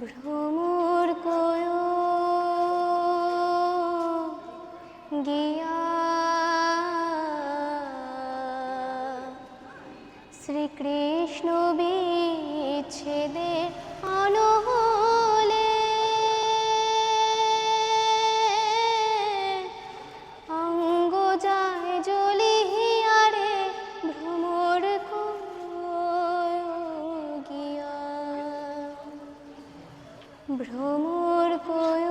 ভ্রমর কয় গিয়া শ্রীকৃষ্ণ বিচ্ছেদে ভ্রমর কয়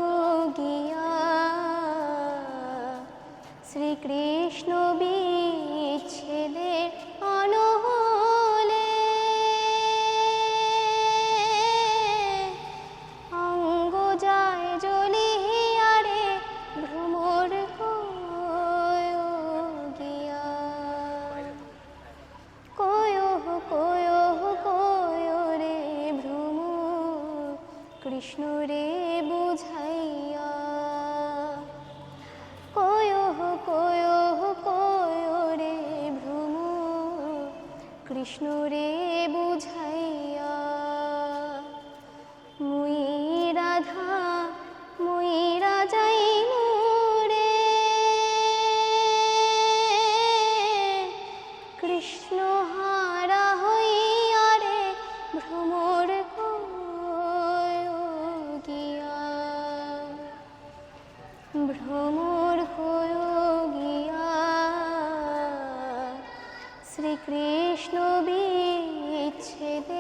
শ্রীকৃষ্ণ বিচ্ছেদের কৃষ্ণ রে বুঝাইয়া। কয় কয় কয় রে ভ্রম। কৃষ্ণ রে বুঝাইয়া। মুই রাধা, মুই রাজাই মোরে। কৃষ্ণ শ্রীকৃষ্ণ বিচ্ছেদের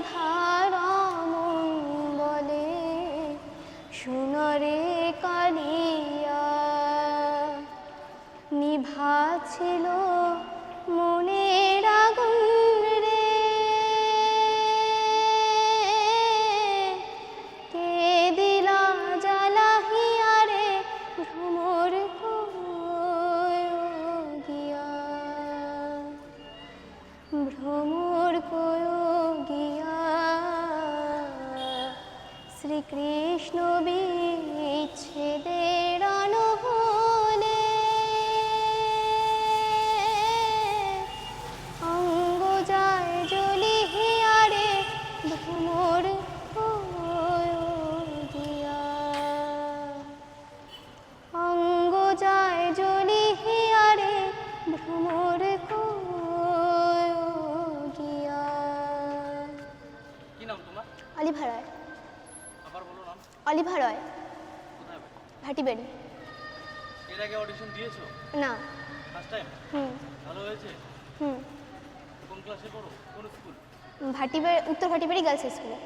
বেরাধারমন বলে শুনরে কালিয়া নিভা ছিল মনের রে। ভ্রমর গিয়া ভ্রমর কয় শ্রীকৃষ্ণ বিচ্ছেদের অনহলে অঙ্গ যায় জ্বলিয়ারে ভ্রমর কয় গিয়া অঙ্গ যায় জ্বলিয়ারে ভ্রমর কয় গিয়া কি নাম তোমার অলিভা রয় আবার বলো নাম অলিভা রয়। বাড়ি? ভাটিবাড়ি এর আগে অডিশন দিয়েছ? না। ফার্স্ট টাইম হুম। ভালো হয়েছে? হুম। কোন ক্লাসে পড়ো? কোন স্কুল ভাটিবাড়ি উত্তর ভাটিবাড়ি গার্লস স্কুলে